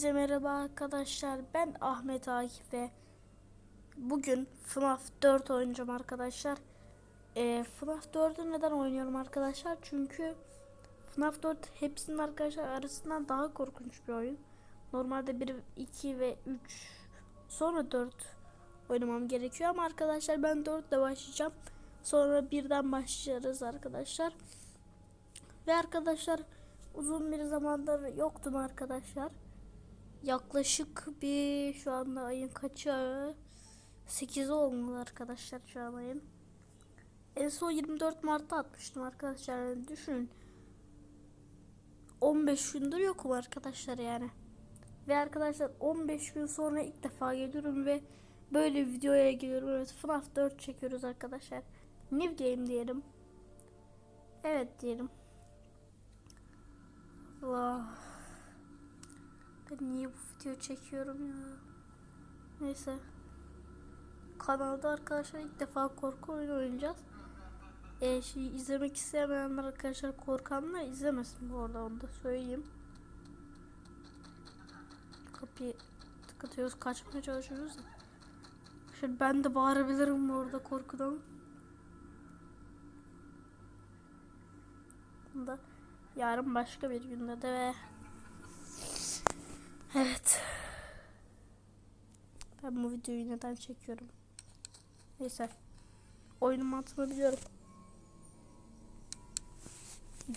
Herkese merhaba arkadaşlar. Ben Ahmet Akif ve bugün FNAF 4 oynayacağım arkadaşlar. Ee, FNAF 4'ü neden oynuyorum arkadaşlar? Çünkü FNAF 4 hepsinin arkadaşlar arasından daha korkunç bir oyun. Normalde 1, 2 ve 3 sonra 4 oynamam gerekiyor ama arkadaşlar ben 4 ile başlayacağım. Sonra birden başlayacağız arkadaşlar. Ve arkadaşlar uzun bir zamandır yoktum arkadaşlar. Yaklaşık bir şu anda ayın kaçı? 8 olmalı arkadaşlar şu an ayın. En son 24 Mart'ta atmıştım arkadaşlar. Yani düşünün. 15 gündür yokum arkadaşlar yani. Ve arkadaşlar 15 gün sonra ilk defa geliyorum ve böyle videoya geliyorum. Evet FNAF 4 çekiyoruz arkadaşlar. New game diyelim. Evet diyelim. Allah. Ben niye bu video çekiyorum ya? Neyse. Kanalda arkadaşlar ilk defa korku oyunu oynayacağız. Ee, şey izlemek istemeyenler arkadaşlar korkanlar izlemesin bu arada onu da söyleyeyim. Kapıyı tıkatıyoruz kaçmaya çalışıyoruz da. Şimdi ben de bağırabilirim bu arada korkudan. Bunda yarın başka bir günde de ve Evet. Ben bu videoyu neden çekiyorum? Neyse. Oyunun mantığını biliyorum.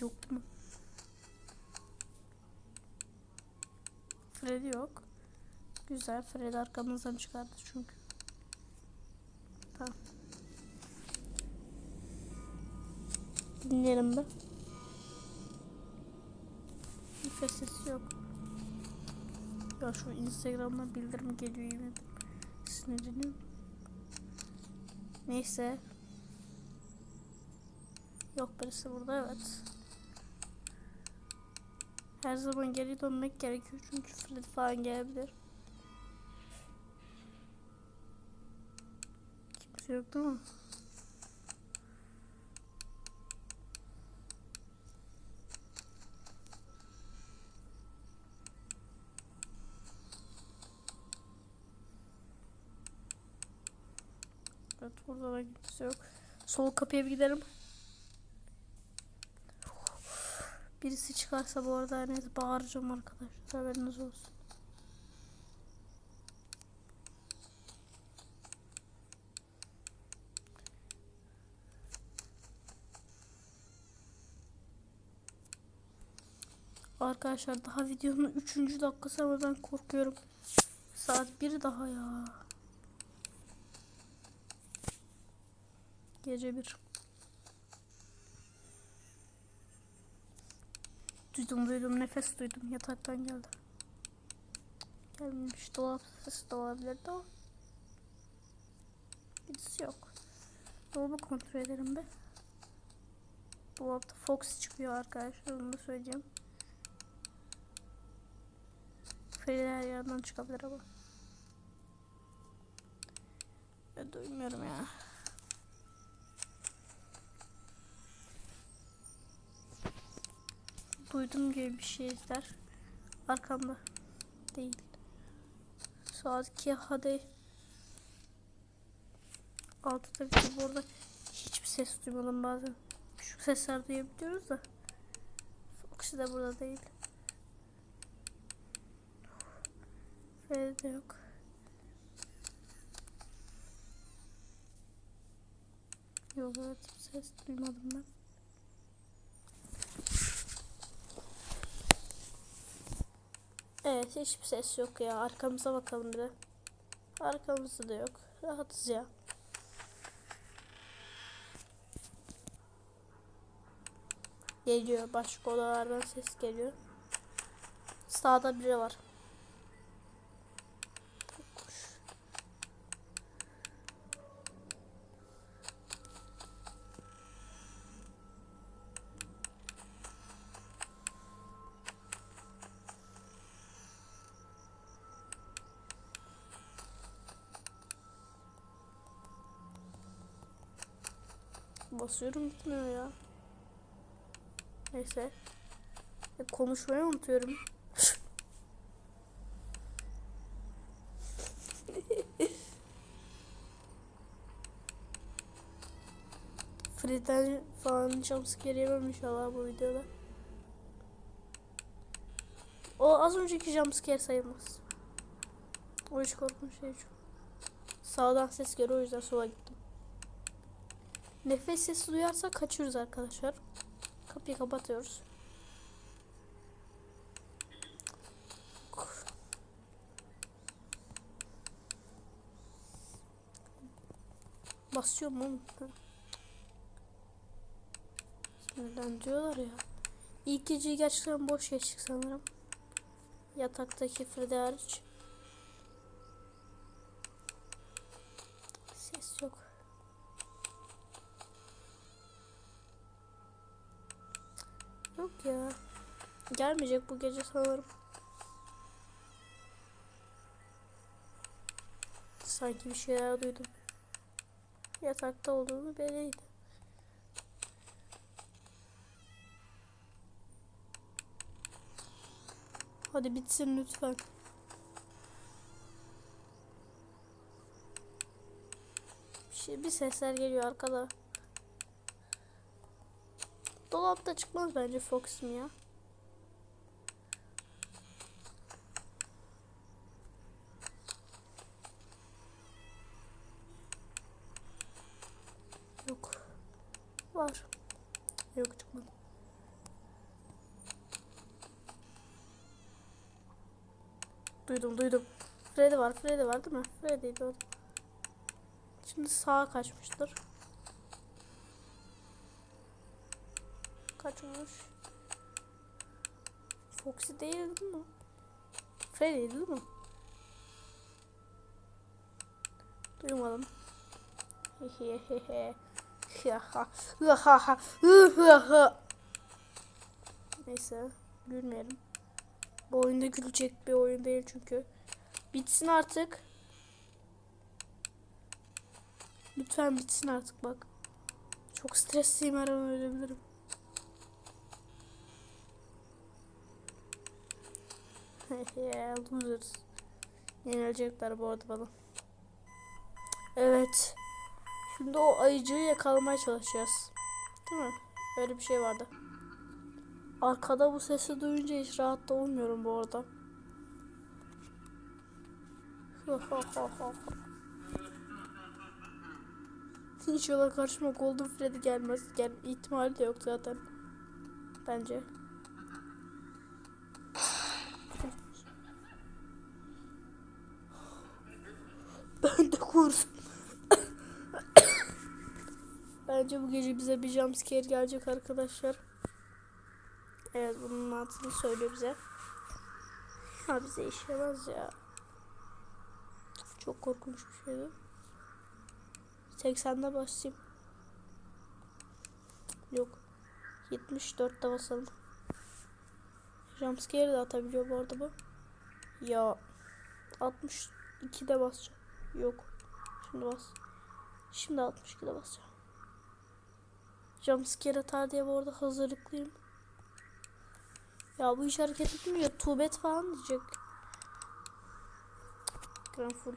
Yok mu? Freddy yok. Güzel. Freddy arkamızdan çıkardı çünkü. Tamam. Dinleyelim bir. Nefes sesi yok. Ya şu Instagram'dan bildirim geliyor yemin ederim. Sinirleniyorum. Neyse. Yok birisi burada evet. Her zaman geri dönmek gerekiyor çünkü Fred falan gelebilir. Kimse yok değil mi? Evet burada da kimse yok. Sol kapıya bir gidelim. Birisi çıkarsa bu arada hani bağıracağım arkadaşlar haberiniz olsun. Arkadaşlar daha videonun 3. dakikası ama ben korkuyorum. Saat 1 daha ya. Gece 1. Duydum duydum nefes duydum yataktan geldi. Gelmemiş dolap sesi de olabilirdi ama. Birisi yok. Dolabı kontrol edelim be. Dolapta Fox çıkıyor arkadaşlar onu da söyleyeceğim. Freddy her yerden çıkabilir ama. Ben duymuyorum ya. Duydum gibi bir şeyler. Arkamda. Değil. Saat 2 hadi. Altıda bir burada hiçbir ses duymadım bazen. Şu sesler duyabiliyoruz da. Foxy de burada değil. Freddy de yok. Yok evet ses duymadım ben. Evet hiçbir ses yok ya. Arkamıza bakalım bir de. Arkamızda da yok. Rahatız ya. Geliyor. Başka odalardan ses geliyor. Sağda biri var. Basıyorum gitmiyor ya. Neyse. E, konuşmayı unutuyorum. Free'den falan jumpscare yemem inşallah bu videoda. O az önceki jumpscare sayılmaz. O hiç korkunç şey çok. Sağdan ses geliyor o yüzden sola gittim. Nefes sesi duyarsak kaçıyoruz arkadaşlar. Kapıyı kapatıyoruz. Basıyorum oğlum. Ha. Neden diyorlar ya. İlk geceyi gerçekten boş geçtik sanırım. Yataktaki Freddy hariç. Ses yok. Yok ya. Gelmeyecek bu gece sanırım. Sanki bir şeyler duydum. Yatakta olduğunu belliydi. Hadi bitsin lütfen. Bir, şey, bir sesler geliyor arkada. Dolapta çıkmaz bence Fox'um ya. Yok. Var. Yok çıkmadı. Duydum duydum. Freddy var Freddy var değil mi? Freddy'ydi o. Şimdi sağa kaçmıştır. Foxy değil değil mi? Freddy değil mi? Duymadım. Neyse. Gülmeyelim. Bu oyunda gülecek bir oyun değil çünkü. Bitsin artık. Lütfen bitsin artık bak. Çok stresliyim her an ölebilirim. Losers. Yenilecekler bu arada bana. Evet. Şimdi o ayıcığı yakalamaya çalışacağız. Değil mi? Öyle bir şey vardı. Arkada bu sesi duyunca hiç rahat da olmuyorum bu arada. İnşallah karşıma Golden Freddy gelmez. Gel ihtimali de yok zaten. Bence. Ben de kurs. Bence bu gece bize bir jumpscare gelecek arkadaşlar. Evet bunun mantığını söylüyor bize. Ha bize işlemez ya. Çok korkunç bir şeydi. 80'de basayım. Yok. 74'te basalım. Jumpscare de atabiliyor bu arada bu. Ya 62'de basacağım. Yok. Şimdi bas. Şimdi 62'de basacağım. Jumpscare atar diye bu arada hazırlıklıyım. Ya bu hiç hareket etmiyor. Tubet falan diyecek. Ekran full.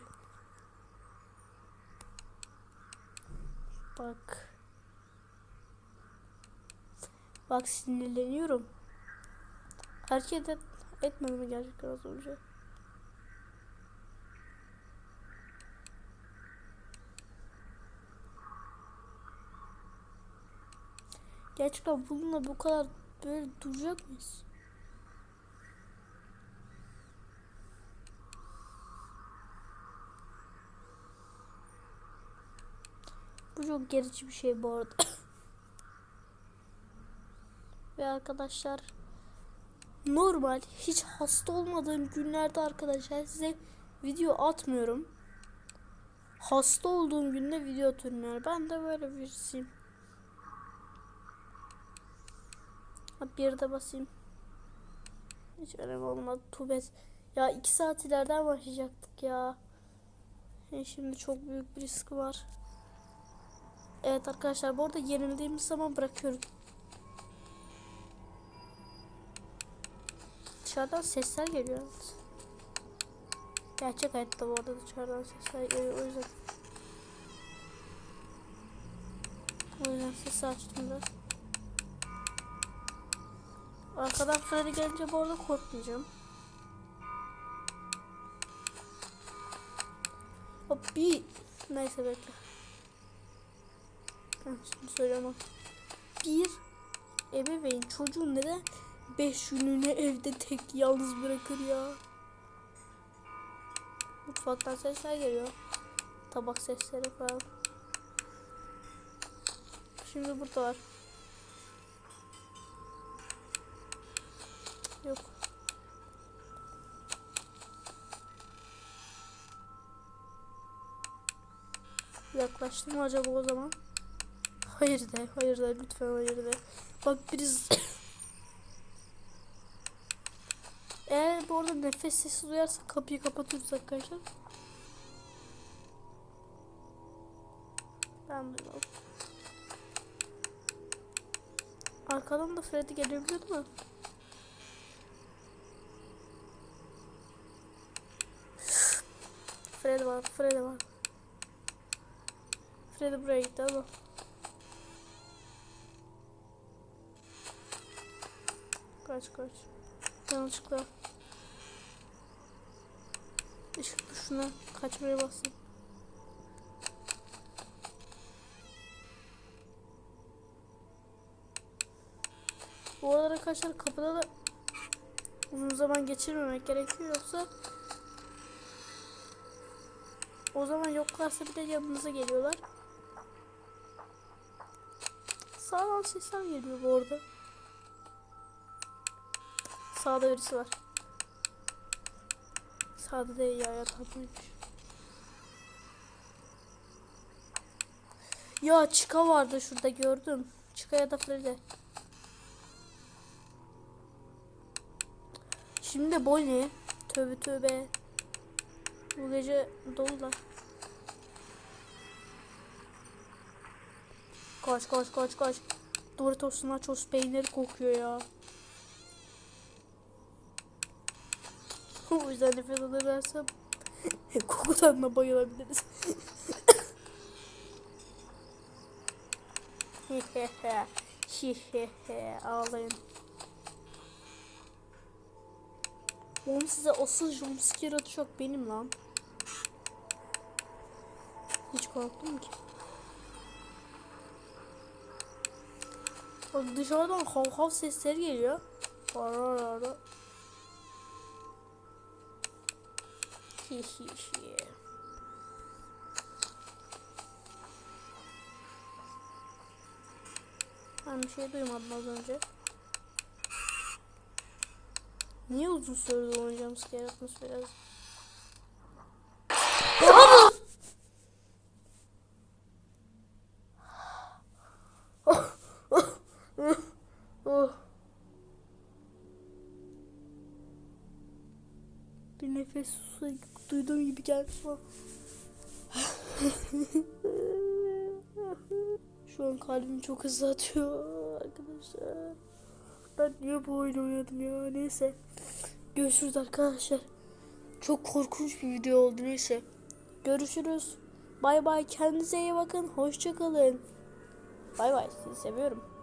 Bak. Bak sinirleniyorum. Hareket et, etmedi mi gerçekten az önce? Gerçekten bununla bu kadar böyle duracak mıyız? Bu çok gerici bir şey bu arada. Ve arkadaşlar normal hiç hasta olmadığım günlerde arkadaşlar size video atmıyorum. Hasta olduğum günde video atıyorum. Ben de böyle birisiyim. Bir de basayım. Hiç önemli olmadı. Tubet. Ya iki saat ileriden başlayacaktık ya. E şimdi çok büyük bir risk var. Evet arkadaşlar bu arada yenildiğimiz zaman bırakıyorum. Dışarıdan sesler geliyor. Gerçek hayatta bu arada dışarıdan sesler geliyor o yüzden. O yüzden sesi açtım biraz. Arkadan Freddy gelince bu arada korkmayacağım. Hop bir neyse bekle. Ben şimdi söylemem. Bir ebeveyn çocuğun neden 5 günlüğüne evde tek yalnız bırakır ya? Mutfaktan sesler geliyor. Tabak sesleri falan. Şimdi burada var. Yok. Yaklaştım mı acaba o zaman? Hayır de, hayır de, lütfen hayır de. Bak biriz. Eğer bu arada nefes sesi duyarsa kapıyı kapatırız arkadaşlar. Ben duymadım. Arkadan da Freddy gelebiliyor değil mi? Freddy var, Freddy var. Freddy buraya gitti ama. Kaç kaç. Yanlışlıkla. Işık tuşuna kaçmaya bastım. Bu arada arkadaşlar kapıda da uzun zaman geçirmemek gerekiyor yoksa o zaman yoklarsa bir de yanınıza geliyorlar. Sağdan sesler geliyor bu arada. Sağda birisi var. Sağda değil ya yatağındaymış. Ya Çıka vardı şurada gördüm. Çıka ya da Freddy. Şimdi Bonnie. Tövbe tövbe. Bu gece dolular. Koş koş koş koş. Doritos Nachos peyniri kokuyor ya. O yüzden nefes alırlarsam kokudan da bayılabiliriz. Ağlayın. Oğlum size asıl jumpscare atacak benim lan. Hiç korktum ki. Dışarıdan hav hav sesleri geliyor. Ara ara ara. Hi hi hi. Ben bir şey duymadım az önce. Niye uzun sürdü oynayacağım scare atması biraz? Su duyduğum gibi geldi şu. Şu an kalbim çok hızlı atıyor arkadaşlar. Ben niye bu oyunu oynadım ya neyse. Görüşürüz arkadaşlar. Çok korkunç bir video oldu neyse. Görüşürüz. Bay bay kendinize iyi bakın. Hoşçakalın. Bay bay sizi seviyorum.